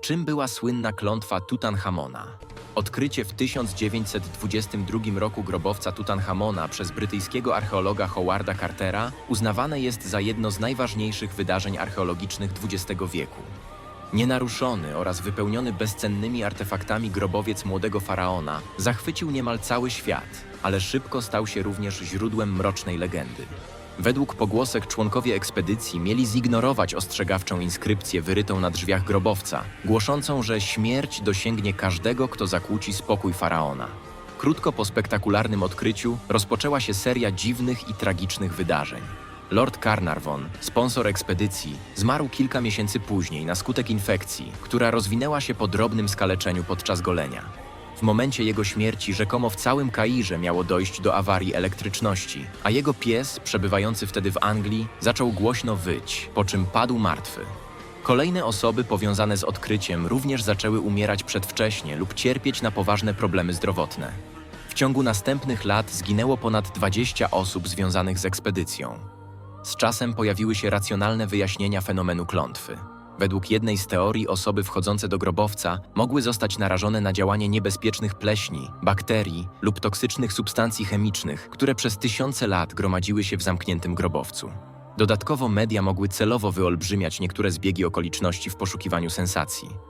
Czym była słynna klątwa Tutanchamona? Odkrycie w 1922 roku grobowca Tutanchamona przez brytyjskiego archeologa Howarda Cartera uznawane jest za jedno z najważniejszych wydarzeń archeologicznych XX wieku. Nienaruszony oraz wypełniony bezcennymi artefaktami grobowiec młodego faraona zachwycił niemal cały świat, ale szybko stał się również źródłem mrocznej legendy. Według pogłosek członkowie ekspedycji mieli zignorować ostrzegawczą inskrypcję wyrytą na drzwiach grobowca, głoszącą, że śmierć dosięgnie każdego, kto zakłóci spokój faraona. Krótko po spektakularnym odkryciu rozpoczęła się seria dziwnych i tragicznych wydarzeń. Lord Carnarvon, sponsor ekspedycji, zmarł kilka miesięcy później na skutek infekcji, która rozwinęła się po drobnym skaleczeniu podczas golenia. W momencie jego śmierci rzekomo w całym Kairze miało dojść do awarii elektryczności, a jego pies, przebywający wtedy w Anglii, zaczął głośno wyć, po czym padł martwy. Kolejne osoby powiązane z odkryciem również zaczęły umierać przedwcześnie lub cierpieć na poważne problemy zdrowotne. W ciągu następnych lat zginęło ponad 20 osób związanych z ekspedycją. Z czasem pojawiły się racjonalne wyjaśnienia fenomenu klątwy. Według jednej z teorii osoby wchodzące do grobowca mogły zostać narażone na działanie niebezpiecznych pleśni, bakterii lub toksycznych substancji chemicznych, które przez tysiące lat gromadziły się w zamkniętym grobowcu. Dodatkowo media mogły celowo wyolbrzymiać niektóre zbiegi okoliczności w poszukiwaniu sensacji.